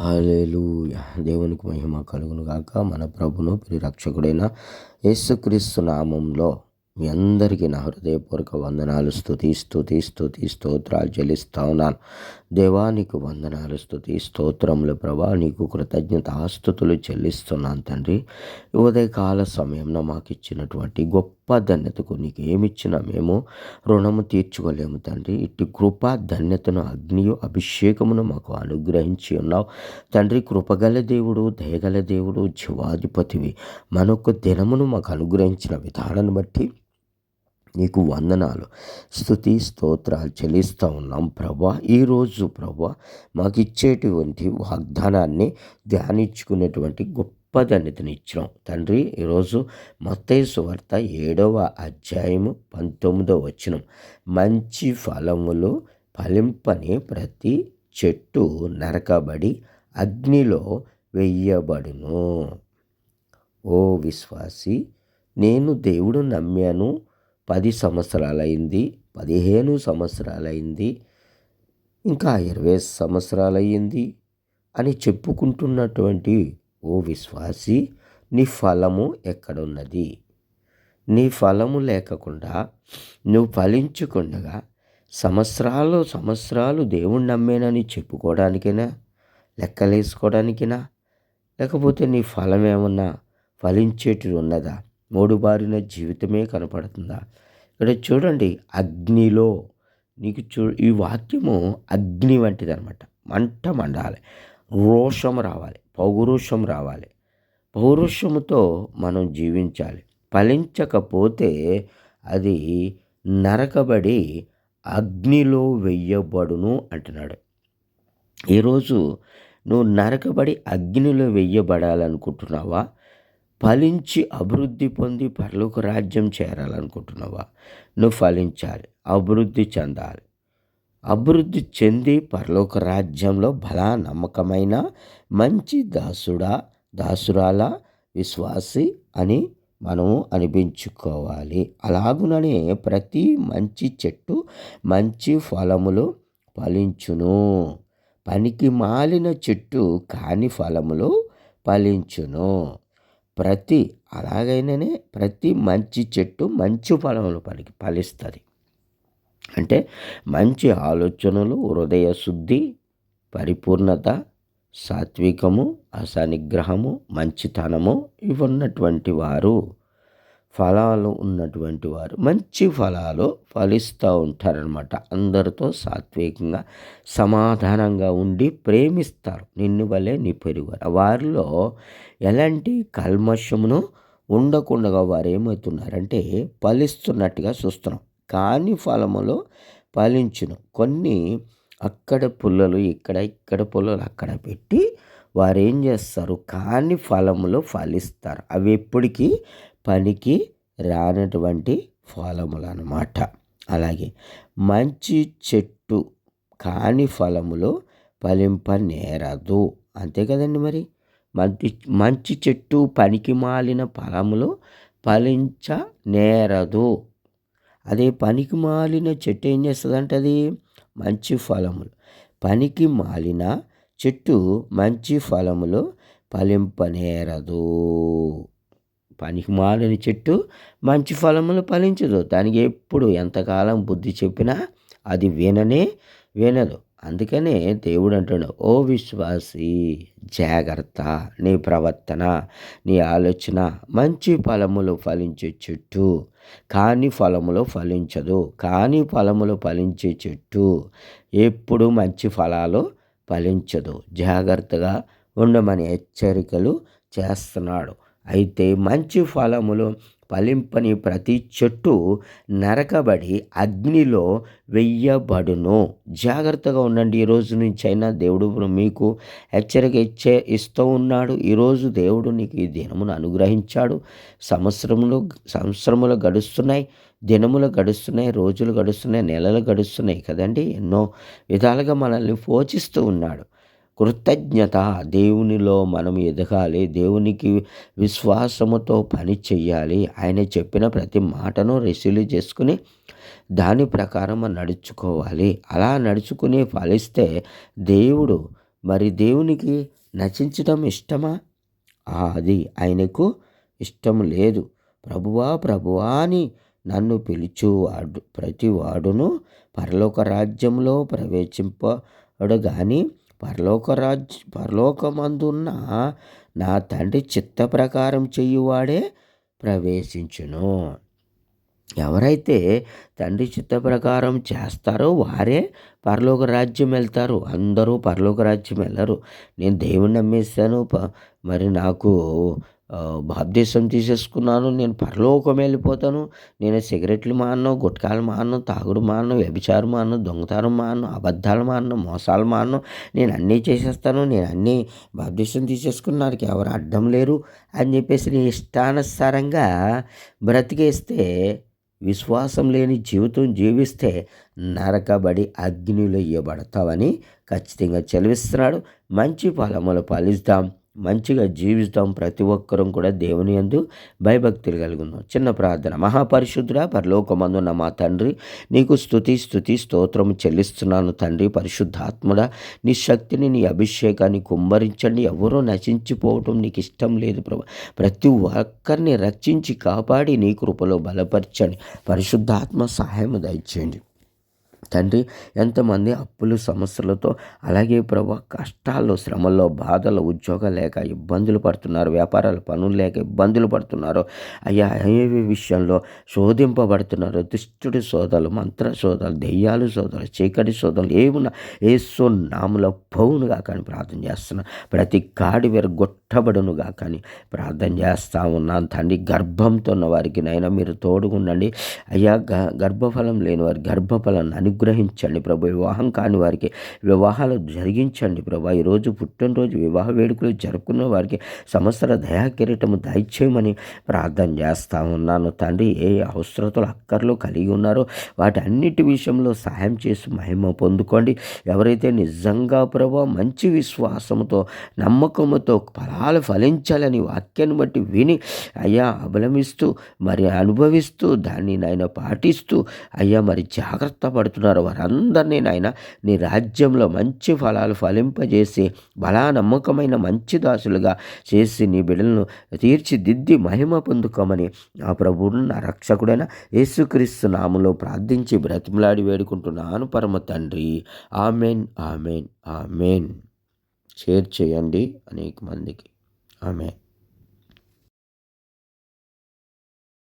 హల్లెలూయా. దేవునికి మహిమ కలుగును గాక. మన ప్రభును రక్షకుడైన యేసుక్రీస్తు నామంలో మీ అందరికీ నా హృదయపూర్వక వందనాలు. స్థుతి స్థుతి స్థుతి స్తోత్రాలు చెల్లిస్తా ఉన్నాను. దేవానికి వందనాలు స్థుతి స్తోత్రములు ప్రభా. నీకు కృతజ్ఞత ఆస్తుతులు చెల్లిస్తున్నాను తండ్రి. ఉదయకాల సమయంలో మాకు ఇచ్చినటువంటి గొప్ప ధన్యతకు నీకు ఏమిచ్చినా మేము రుణము తీర్చుకోలేము తండ్రి. ఇట్టి కృప ధన్యతను అగ్నియు అభిషేకమును మాకు అనుగ్రహించి ఉన్నావు. తండ్రి కృపగల దేవుడు దయగల దేవుడు జీవాధిపతివి. మనొక్క దినమును మాకు అనుగ్రహించిన విధానాన్ని బట్టి నీకు వందనాలు. స్థుతి స్తోత్రాలు చెల్లిస్తూ ఉన్నాం ప్రభా. ఈరోజు ప్రభా మాకు ఇచ్చేటువంటి వాగ్దానాన్ని ధ్యానించుకునేటువంటి గొప్ప ధన్యతనిచ్చినాం తండ్రి ఈరోజు మొత్తయ్య సువార్త ఏడవ అధ్యాయము పంతొమ్మిదవ వచనం. మంచి ఫలములు ఫలింపని ప్రతి చెట్టు నరకబడి అగ్నిలో వెయ్యబడును ఓ విశ్వాసి నేను దేవుడు నమ్మాను. పది సంవత్సరాలైంది పదిహేను సంవత్సరాలైంది ఇంకా ఇరవై సంవత్సరాలయ్యింది అని చెప్పుకుంటున్నటువంటి ఓ విశ్వాసి నీ ఫలము ఎక్కడున్నది? నీ ఫలము లేకుండా నువ్వు ఫలించకుండా సంవత్సరాలు సంవత్సరాలు దేవుణ్ణి నమ్మేనని చెప్పుకోవడానికైనా? లెక్కలేసుకోవడానికినా? లేకపోతే నీ ఫలం ఏమన్నా ఫలించేటిది ఉన్నదా మూడు బారిన జీవితమే కనపడుతుందా? ఇక్కడ చూడండి అగ్నిలో నీకు చూ ఈ వాక్యము అగ్ని వంటిది అనమాట మంట మండాలి. రోషం రావాలి పౌరుషం రావాలి. పౌరుషముతో మనం జీవించాలి. ఫలించకపోతే అది నరకబడి అగ్నిలో వెయ్యబడును అంటున్నాడు. ఈరోజు నువ్వు నరకబడి అగ్నిలో వెయ్యబడాలనుకుంటున్నావా ఫలించి అభివృద్ధి పొంది పరలోక రాజ్యం చేరాలనుకుంటున్నావా? నువ్వు ఫలించాలి అభివృద్ధి చెందాలి. అభివృద్ధి చెంది పరలోక రాజ్యంలో బలా నమ్మకమైన మంచి దాసుడా దాసురాల విశ్వాసి అని మనము అనిపించుకోవాలి. అలాగుననే ప్రతి మంచి చెట్టు మంచి ఫలములు ఫలించును. పనికి మాలిన చెట్టు కాని ఫలములు ఫలించును. ప్రతి అలాగైననే ప్రతి మంచి చెట్టు మంచి ఫలములు పలికి ఫలిస్తుంది. అంటే మంచి ఆలోచనలు హృదయ శుద్ధి పరిపూర్ణత సాత్వికము అసనిగ్రహము మంచితనము ఇవి ఉన్నటువంటి వారు ఫలాలు ఉన్నటువంటి వారు మంచి ఫలాలు ఫలిస్తూ ఉంటారనమాట అందరితో సాత్వికంగా సమాధానంగా ఉండి ప్రేమిస్తారు. నిన్ను వల్లే నీ పెరుగు వారిలో ఎలాంటి కల్మషమును ఉండకుండా వారు ఏమవుతున్నారంటే ఫలిస్తున్నట్టుగా చూస్తున్నాం. కాని ఫలములో ఫలించును. కొన్ని అక్కడ పుల్లలు ఇక్కడ ఇక్కడ పుల్లలు అక్కడ పెట్టి వారు ఏం చేస్తారు? కాని ఫలములు ఫలిస్తారు. అవి ఎప్పటికీ పనికి రానటువంటి ఫలములు అన్నమాట అలాగే మంచి చెట్టు కాని ఫలములు ఫలింపనేరదు. అంతే కదండి మరి? మంచి మంచి చెట్టు పనికి మాలిన ఫలములు ఫలించ నేరదు అదే పనికి మాలిన చెట్టు ఏం చేస్తుందంటే అది మంచి ఫలములు. పనికి మాలిన చెట్టు మంచి ఫలములు ఫలింపనేరదు. పనికి మాలిన చెట్టు మంచి ఫలములు ఫలించదు. దానికి ఎప్పుడు ఎంతకాలం బుద్ధి చెప్పినా అది విననే వినదు. అందుకనే దేవుడు అంటాడు ఓ విశ్వాసి జాగ్రత్త నీ ప్రవర్తన నీ ఆలోచన మంచి ఫలములు ఫలించే చెట్టు. కాని ఫలములు ఫలించదు. కాని ఫలములు ఫలించే చెట్టు ఎప్పుడు మంచి ఫలాలు ఫలించదు. జాగ్రత్తగా ఉండమని హెచ్చరికలు చేస్తున్నాడు. అయితే మంచి ఫలములు ఫలింపని ప్రతి చెట్టు నరకబడి అగ్నిలో వెయ్యబడును జాగ్రత్తగా ఉండండి. ఈ రోజు నుంచి అయినా దేవుడు మీకు హెచ్చరిక ఇచ్చే ఇస్తూ ఉన్నాడు. ఈరోజు దేవుడు నీకు ఈ దినమును అనుగ్రహించాడు. సంవత్సరములు సంవత్సరములు గడుస్తున్నాయి. దినములు గడుస్తున్నాయి. రోజులు గడుస్తున్నాయి. నెలలు గడుస్తున్నాయి కదండి. ఎన్నో విధాలుగా మనల్ని పోషిస్తూ ఉన్నాడు. కృతజ్ఞత. దేవునిలో మనం ఎదగాలి. దేవునికి విశ్వాసముతో పని చెయ్యాలి. ఆయన చెప్పిన ప్రతి మాటను రిసీవ్ చేసుకుని దాని ప్రకారం నడుచుకోవాలి. అలా నడుచుకుని ఫలిస్తే దేవుడు మరి దేవునికి నచించడం ఇష్టమా? అది ఆయనకు ఇష్టం లేదు. ప్రభువా ప్రభువా అని నన్ను పిలిచేవాడు ప్రతి వాడును పరలోక రాజ్యంలో ప్రవేశింపడు కానీ పరలోకరాజ్ పరలోకమందున్న నా తండ్రి చిత్త ప్రకారం చెయ్యువాడే ప్రవేశించును. ఎవరైతే తండ్రి చిత్త ప్రకారం చేస్తారో వారే పరలోక రాజ్యం వెళ్తారు. అందరూ పరలోక రాజ్యం వెళ్ళరు. నేను దేవుణ్ణి నమ్మేస్తాను మరి నాకు బాప్దేశం తీసేసుకున్నాను నేను పరలోకం వెళ్ళిపోతాను నేను సిగరెట్లు మాను గుట్కాలు మాను తాగుడు మాను వ్యభిచారం మాను దొంగతనం మాను అబద్ధాలు మాను మోసాలు మాను నేను అన్నీ చేసేస్తాను నేను అన్నీ బాప్దేశం తీసేసుకున్నానికి ఎవరు అడ్డం లేరు అని చెప్పేసి నీ ఇష్టానుసారంగా బ్రతికేస్తే విశ్వాసం లేని జీవితం జీవిస్తే నరకబడి అగ్నిలో ఇవ్వబడతావని ఖచ్చితంగా చెలవిస్తున్నాడు. మంచి ఫలములు ఫలిస్తాం. మంచిగా జీవిస్తాం ప్రతి ఒక్కరూ కూడా దేవుని ఎందు భయభక్తులు కలిగి ఉన్నాం చిన్న ప్రార్థన. మహాపరిశుద్ధుడ పరలోకమందున్న మా తండ్రి నీకు స్థుతి స్థుతి స్తోత్రము చెల్లిస్తున్నాను తండ్రి పరిశుద్ధాత్ముడ. నీ శక్తిని నీ అభిషేకాన్ని కుమ్మరించండి. ఎవరో నశించిపోవటం నీకు ఇష్టం లేదు ప్రభు. ప్రతి ఒక్కరిని రక్షించి కాపాడి నీ కృపలో బలపరచండి. పరిశుద్ధాత్మ సహాయం దయచేయండి. తండ్రి ఎంతమంది అప్పులు సమస్యలతో అలాగే ప్రభు కష్టాల్లో శ్రమల్లో బాధలు ఉద్యోగం లేక ఇబ్బందులు పడుతున్నారు వ్యాపారాలు పనులు లేక ఇబ్బందులు పడుతున్నారు. అయ్యా ఏ విషయంలో శోధింపబడుతున్నారు? దుష్టుడి సోదలు మంత్ర సోదలు దెయ్యాలు సోదలు చీకటి సోదలు ఏమున్నా? ఏసో నాములో పౌనుగా కానీ ప్రార్థన చేస్తున్నాను ప్రతి కాడి ముట్టబడునుగా కానీ ప్రార్థన చేస్తూ ఉన్నాను తండ్రి గర్భంతో ఉన్న వారికి నైనా మీరు తోడుగుండండి. అయ్యా గ గర్భఫలం లేని వారి గర్భఫలాన్ని అనుగ్రహించండి ప్రభు. వివాహం కాని వారికి వివాహాలు జరిగించండి ప్రభు. ఈరోజు పుట్టినరోజు వివాహ వేడుకలు జరుపుకున్న వారికి సంవత్సర దయాకిరీటము దయచేయమని ప్రార్థన చేస్తూ ఉన్నాను తండ్రి. ఏ అవసరతలు అక్కర్లు కలిగి ఉన్నారో వాటి అన్నిటి విషయంలో సహాయం చేసి మహిమ పొందుకోండి. ఎవరైతే నిజంగా ప్రభు మంచి విశ్వాసంతో నమ్మకముతో ఫలాలు ఫలించాలని వాక్యాన్ని బట్టి విని అయ్యా అబలమిస్తూ మరి అనుభవిస్తూ దాన్ని నాయన పాటిస్తూ అయ్యా మరి జాగ్రత్త పడుతున్నారు వారందరినీ నాయన నీ రాజ్యంలో మంచి ఫలాలు ఫలింపజేసి బలా నమ్మకమైన మంచి దాసులుగా చేసి నీ బిడ్డలను తీర్చిదిద్ది మహిమ పొందుకోమని ఆ ప్రభువును నా రక్షకుడైన యేసుక్రీస్తు నామంలో ప్రార్థించి బ్రతిమలాడి వేడుకుంటున్నాను. పరమ తండ్రి ఆమెన్ ఆమెన్ ఆమెన్. షేర్ చేయండి అనేక మందికి. ఆమెన్